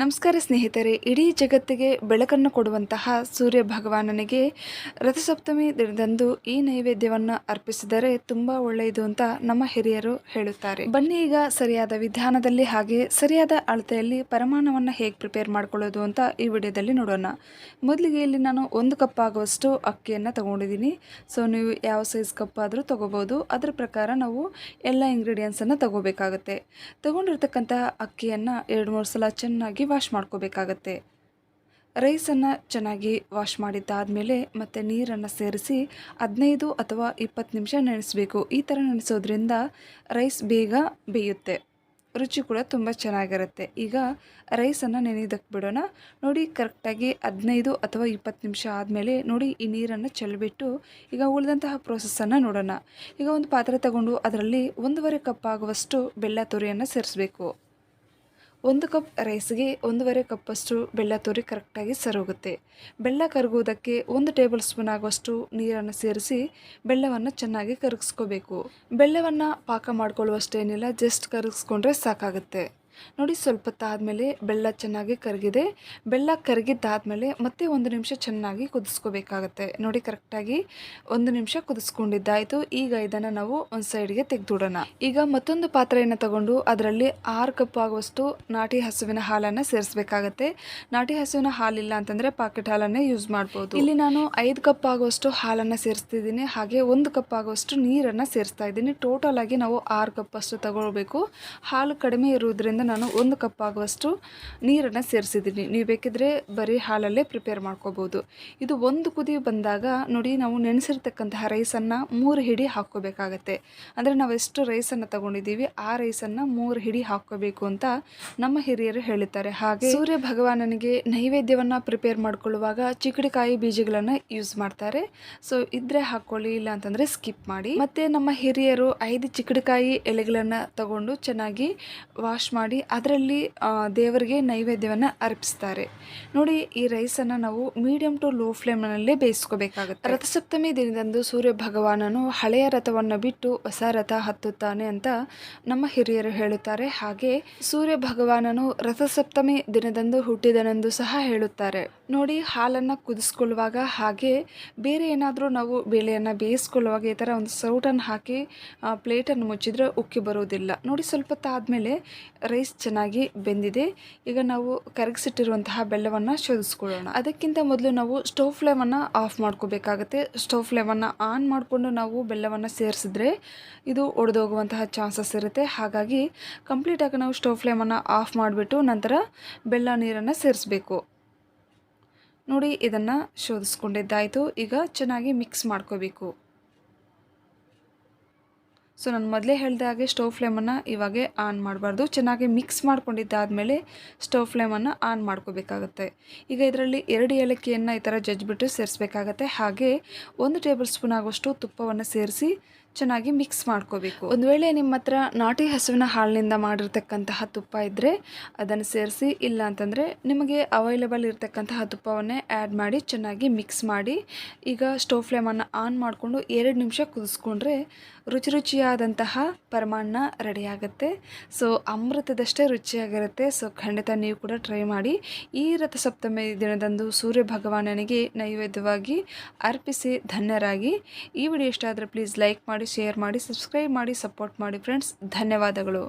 ನಮಸ್ಕಾರ ಸ್ನೇಹಿತರೆ, ಇಡೀ ಜಗತ್ತಿಗೆ ಬೆಳಕನ್ನು ಕೊಡುವಂತಹ ಸೂರ್ಯ ಭಗವಾನನಿಗೆ ರಥಸಪ್ತಮಿ ದಿನದಂದು ಈ ನೈವೇದ್ಯವನ್ನು ಅರ್ಪಿಸಿದರೆ ತುಂಬ ಒಳ್ಳೆಯದು ಅಂತ ನಮ್ಮ ಹಿರಿಯರು ಹೇಳುತ್ತಾರೆ. ಬನ್ನಿ ಈಗ ಸರಿಯಾದ ವಿಧಾನದಲ್ಲಿ ಹಾಗೆ ಸರಿಯಾದ ಅಳತೆಯಲ್ಲಿ ಪರಮಾಣವನ್ನು ಹೇಗೆ ಪ್ರಿಪೇರ್ ಮಾಡ್ಕೊಳ್ಳೋದು ಅಂತ ಈ ವಿಡಿಯೋದಲ್ಲಿ ನೋಡೋಣ. ಮೊದಲಿಗೆ ಇಲ್ಲಿ ನಾನು ಒಂದು ಕಪ್ ಆಗುವಷ್ಟು ಅಕ್ಕಿಯನ್ನು ತಗೊಂಡಿದ್ದೀನಿ. ಸೊ ನೀವು ಯಾವ ಸೈಜ್ ಕಪ್ ಆದರೂ ತಗೋಬೋದು. ಅದರ ಪ್ರಕಾರ ನಾವು ಎಲ್ಲ ಇಂಗ್ರೀಡಿಯೆಂಟ್ಸನ್ನು ತಗೋಬೇಕಾಗುತ್ತೆ. ತಗೊಂಡಿರ್ತಕ್ಕಂತಹ ಅಕ್ಕಿಯನ್ನು ಎರಡು ಮೂರು ಸಲ ಚೆನ್ನಾಗಿ ವಾಶ್ ಮಾಡ್ಕೋಬೇಕಾಗತ್ತೆ. ರೈಸನ್ನು ಚೆನ್ನಾಗಿ ವಾಶ್ ಮಾಡಿದ್ದಾದಮೇಲೆ ಮತ್ತು ನೀರನ್ನು ಸೇರಿಸಿ ಹದಿನೈದು ಅಥವಾ ಇಪ್ಪತ್ತು ನಿಮಿಷ ನೆನೆಸಬೇಕು. ಈ ಥರ ನೆನೆಸೋದ್ರಿಂದ ರೈಸ್ ಬೇಗ ಬೇಯುತ್ತೆ. ರುಚಿ ಕೂಡ ತುಂಬ ಚೆನ್ನಾಗಿರುತ್ತೆ. ಈಗ ರೈಸನ್ನು ನೆನೆಯೋದಕ್ಕೆ ಬಿಡೋಣ. ನೋಡಿ ಕರೆಕ್ಟಾಗಿ ಹದಿನೈದು ಅಥವಾ ಇಪ್ಪತ್ತು ನಿಮಿಷ ಆದಮೇಲೆ ನೋಡಿ ಈ ನೀರನ್ನು ಚೆಲ್ಲಿಬಿಟ್ಟು ಈಗ ಉಳಿದಂತಹ ಪ್ರೋಸೆಸ್ಸನ್ನು ನೋಡೋಣ. ಈಗ ಒಂದು ಪಾತ್ರೆ ತಗೊಂಡು ಅದರಲ್ಲಿ ಒಂದೂವರೆ ಕಪ್ ಆಗುವಷ್ಟು ಬೆಲ್ಲ ತುರಿಯನ್ನು ಸೇರಿಸಬೇಕು. ಒಂದು ಕಪ್ ರೈಸ್ಗೆ ಒಂದೂವರೆ ಕಪ್ಪಷ್ಟು ಬೆಲ್ಲ ತುರಿ ಕರೆಕ್ಟಾಗಿ ಸರೋಗುತ್ತೆ ಬೆಲ್ಲ ಕರಗುವುದಕ್ಕೆ ಒಂದು ಟೇಬಲ್ ಸ್ಪೂನ್ ಆಗುವಷ್ಟು ನೀರನ್ನು ಸೇರಿಸಿ ಬೆಲ್ಲವನ್ನು ಚೆನ್ನಾಗಿ ಕರಗಿಸ್ಕೋಬೇಕು. ಬೆಲ್ಲವನ್ನು ಪಾಕ ಮಾಡ್ಕೊಳ್ಳುವಷ್ಟೇನಿಲ್ಲ, ಜಸ್ಟ್ ಕರಗಿಸ್ಕೊಂಡ್ರೆ ಸಾಕಾಗುತ್ತೆ. ನೋಡಿ ಸ್ವಲ್ಪ ಹೊತ್ತಾದಮೇಲೆ ಬೆಲ್ಲ ಚೆನ್ನಾಗಿ ಕರಗಿದೆ. ಬೆಲ್ಲ ಕರಗಿದ್ದಾದಮೇಲೆ ಮತ್ತೆ ಒಂದು ನಿಮಿಷ ಚೆನ್ನಾಗಿ ಕುದಿಸ್ಕೋಬೇಕಾಗತ್ತೆ. ನೋಡಿ ಕರೆಕ್ಟಾಗಿ ಒಂದು ನಿಮಿಷ ಕುದಿಸ್ಕೊಂಡಿದ್ದಾಯಿತು ಈಗ ಇದನ್ನು ನಾವು ಒಂದು ಸೈಡ್ಗೆ ತೆಗೆದುಡೋಣ ಈಗ ಮತ್ತೊಂದು ಪಾತ್ರೆಯನ್ನು ತಗೊಂಡು ಅದರಲ್ಲಿ ಆರು ಕಪ್ ಆಗುವಷ್ಟು ನಾಟಿ ಹಸುವಿನ ಹಾಲನ್ನು ಸೇರಿಸಬೇಕಾಗತ್ತೆ. ನಾಟಿ ಹಸುವಿನ ಹಾಲಿಲ್ಲ ಅಂತಂದರೆ ಪಾಕೆಟ್ ಹಾಲನ್ನೇ ಯೂಸ್ ಮಾಡ್ಬೋದು. ಇಲ್ಲಿ ನಾನು ಐದು ಕಪ್ ಆಗುವಷ್ಟು ಹಾಲನ್ನು ಸೇರಿಸ್ತಿದ್ದೀನಿ. ಹಾಗೆ ಒಂದು ಕಪ್ ಆಗುವಷ್ಟು ನೀರನ್ನು ಸೇರಿಸ್ತಾ ಇದ್ದೀನಿ. ಟೋಟಲ್ ಆಗಿ ನಾವು ಆರು ಕಪ್ ಅಷ್ಟು ತಗೊಳ್ಬೇಕು. ಹಾಲು ಕಡಿಮೆ ಇರುವುದರಿಂದ ನಾನು ಒಂದು ಕಪ್ ಆಗುವಷ್ಟು ನೀರನ್ನು ಸೇರಿಸಿದ್ದೀನಿ. ನೀವು ಬೇಕಿದ್ರೆ ಬರೀ ಹಾಲಲ್ಲೇ ಪ್ರಿಪೇರ್ ಮಾಡ್ಕೋಬೋದು. ಇದು ಒಂದು ಕುದಿ ಬಂದಾಗ ನೋಡಿ ನಾವು ನೆನೆಸಿರ್ತಕ್ಕಂತಹ ರೈಸನ್ನು ಮೂರು ಹಿಡಿ ಹಾಕ್ಕೋಬೇಕಾಗತ್ತೆ. ಅಂದರೆ ನಾವು ಎಷ್ಟು ರೈಸನ್ನು ತಗೊಂಡಿದ್ದೀವಿ, ಆ ರೈಸನ್ನು ಮೂರು ಹಿಡಿ ಹಾಕ್ಕೋಬೇಕು ಅಂತ ನಮ್ಮ ಹಿರಿಯರು ಹೇಳುತ್ತಾರೆ ಹಾಗೆ ಸೂರ್ಯ ಭಗವಾನನಿಗೆ ನೈವೇದ್ಯವನ್ನು ಪ್ರಿಪೇರ್ ಮಾಡ್ಕೊಳ್ಳುವಾಗ ಚಿಕ್ಕಡಿಕಾಯಿ ಬೀಜಗಳನ್ನು ಯೂಸ್ ಮಾಡ್ತಾರೆ. ಸೊ ಇದ್ರೆ ಹಾಕ್ಕೊಳ್ಳಿ, ಇಲ್ಲ ಅಂತಂದರೆ ಸ್ಕಿಪ್ ಮಾಡಿ. ಮತ್ತು ನಮ್ಮ ಹಿರಿಯರು ಐದು ಚಿಕ್ಕಡಿಕಾಯಿ ಎಲೆಗಳನ್ನು ತಗೊಂಡು ಚೆನ್ನಾಗಿ ವಾಶ್ ಮಾಡಿ ಅದರಲ್ಲಿ ದೇವರಿಗೆ ನೈವೇದ್ಯವನ್ನು ಅರ್ಪಿಸ್ತಾರೆ. ನೋಡಿ, ಈ ರೈಸನ್ನು ನಾವು ಮೀಡಿಯಮ್ ಟು ಲೋ ಫ್ಲೇಮ್ನಲ್ಲೇ ಬೇಯಿಸ್ಕೋಬೇಕಾಗುತ್ತೆ. ರಥಸಪ್ತಮಿ ದಿನದಂದು ಸೂರ್ಯ ಭಗವಾನನು ಹಳೆಯ ರಥವನ್ನು ಬಿಟ್ಟು ಹೊಸ ರಥ ಹತ್ತುತ್ತಾನೆ ಅಂತ ನಮ್ಮ ಹಿರಿಯರು ಹೇಳುತ್ತಾರೆ. ಹಾಗೆ ಸೂರ್ಯ ಭಗವಾನನು ರಥಸಪ್ತಮಿ ದಿನದಂದು ಹುಟ್ಟಿದನೆಂದು ಸಹ ಹೇಳುತ್ತಾರೆ. ನೋಡಿ ಹಾಲನ್ನು ಕುದಿಸ್ಕೊಳ್ಳುವಾಗ ಹಾಗೆ ಬೇರೆ ಏನಾದರೂ ನಾವು ಬೇಳೆಯನ್ನು ಬೇಯಿಸ್ಕೊಳ್ಳುವಾಗ ಈ ಥರ ಒಂದು ಸೌಟನ್ನು ಹಾಕಿ ಪ್ಲೇಟನ್ನು ಮುಚ್ಚಿದ್ರೆ ಉಕ್ಕಿ ಬರೋದಿಲ್ಲ ನೋಡಿ ಸ್ವಲ್ಪ ಹೊತ್ತಾದಮೇಲೆ ರೈಸ್ ಚೆನ್ನಾಗಿ ಬೆಂದಿದೆ. ಈಗ ನಾವು ಕರಗಿಸಿಟ್ಟಿರುವಂತಹ ಬೆಲ್ಲವನ್ನು ಶೋಧಿಸ್ಕೊಳ್ಳೋಣ. ಅದಕ್ಕಿಂತ ಮೊದಲು ನಾವು ಸ್ಟವ್ ಫ್ಲೇಮನ್ನು ಆಫ್ ಮಾಡ್ಕೋಬೇಕಾಗತ್ತೆ. ಸ್ಟವ್ ಫ್ಲೇಮನ್ನು ಆನ್ ಮಾಡಿಕೊಂಡು ನಾವು ಬೆಲ್ಲವನ್ನು ಸೇರಿಸಿದ್ರೆ ಇದು ಒಡೆದೋಗುವಂತಹ ಚಾನ್ಸಸ್ ಇರುತ್ತೆ. ಹಾಗಾಗಿ ಕಂಪ್ಲೀಟಾಗಿ ನಾವು ಸ್ಟವ್ ಫ್ಲೇಮನ್ನು ಆಫ್ ಮಾಡಿಬಿಟ್ಟು ನಂತರ ಬೆಲ್ಲ ನೀರನ್ನು ಸೇರಿಸ್ಬೇಕು. ನೋಡಿ ಇದನ್ನು ಶೋಧಿಸ್ಕೊಂಡಿದ್ದಾಯಿತು. ಈಗ ಚೆನ್ನಾಗಿ ಮಿಕ್ಸ್ ಮಾಡ್ಕೋಬೇಕು. ಸೊ ನಾನು ಮೊದಲೇ ಹೇಳಿದ ಹಾಗೆ ಸ್ಟವ್ ಫ್ಲೇಮನ್ನು ಇವಾಗೆ ಆನ್ ಮಾಡಬಾರ್ದು. ಚೆನ್ನಾಗಿ ಮಿಕ್ಸ್ ಮಾಡ್ಕೊಂಡಿದ್ದಾದಮೇಲೆ ಸ್ಟವ್ ಫ್ಲೇಮನ್ನು ಆನ್ ಮಾಡ್ಕೋಬೇಕಾಗತ್ತೆ. ಈಗ ಇದರಲ್ಲಿ ಎರಡು ಏಲಕ್ಕಿಯನ್ನು ಈ ಥರ ಜಜ್ಜಿಬಿಟ್ಟು ಸೇರಿಸ್ಬೇಕಾಗತ್ತೆ. ಹಾಗೆ ಒಂದು ಟೇಬಲ್ ಸ್ಪೂನ್ ಆಗುವಷ್ಟು ತುಪ್ಪವನ್ನು ಸೇರಿಸಿ ಚೆನ್ನಾಗಿ ಮಿಕ್ಸ್ ಮಾಡ್ಕೋಬೇಕು. ಒಂದು ವೇಳೆ ನಿಮ್ಮ ಹತ್ರ ನಾಟಿ ಹಸುವಿನ ಹಾಲಿನಿಂದ ಮಾಡಿರ್ತಕ್ಕಂತಹ ತುಪ್ಪ ಇದ್ದರೆ ಅದನ್ನು ಸೇರಿಸಿ ಇಲ್ಲ ಅಂತಂದರೆ ನಿಮಗೆ ಅವೈಲೇಬಲ್ ಇರತಕ್ಕಂತಹ ತುಪ್ಪವನ್ನೇ ಆ್ಯಡ್ ಮಾಡಿ ಚೆನ್ನಾಗಿ ಮಿಕ್ಸ್ ಮಾಡಿ, ಈಗ ಸ್ಟೋವ್ ಫ್ಲೇಮನ್ನು ಆನ್ ಮಾಡಿಕೊಂಡು ಎರಡು ನಿಮಿಷ ಕುದಿಸ್ಕೊಂಡ್ರೆ ರುಚಿ ರುಚಿಯಾದಂತಹ ಪರಮಾನ್ನ ರೆಡಿಯಾಗುತ್ತೆ ಸೊ ಅಮೃತದಷ್ಟೇ ರುಚಿಯಾಗಿರುತ್ತೆ. ಸೊ ಖಂಡಿತ ನೀವು ಕೂಡ ಟ್ರೈ ಮಾಡಿ. ಈ ರಥಸಪ್ತಮಿ ದಿನದಂದು ಸೂರ್ಯ ಭಗವಾನನಿಗೆ ನೈವೇದ್ಯವಾಗಿ ಅರ್ಪಿಸಿ ಧನ್ಯರಾಗಿ. ಈ ವಿಡಿಯೋ ಇಷ್ಟ ಆದರೆ ಪ್ಲೀಸ್ ಲೈಕ್ ಮಾಡಿ ಶೇರ್ ಮಾಡಿ ಸಬ್ಸ್ಕ್ರೈಬ್ ಮಾಡಿ ಸಪೋರ್ಟ್ ಮಾಡಿ ಫ್ರೆಂಡ್ಸ್ ಧನ್ಯವಾದಗಳು.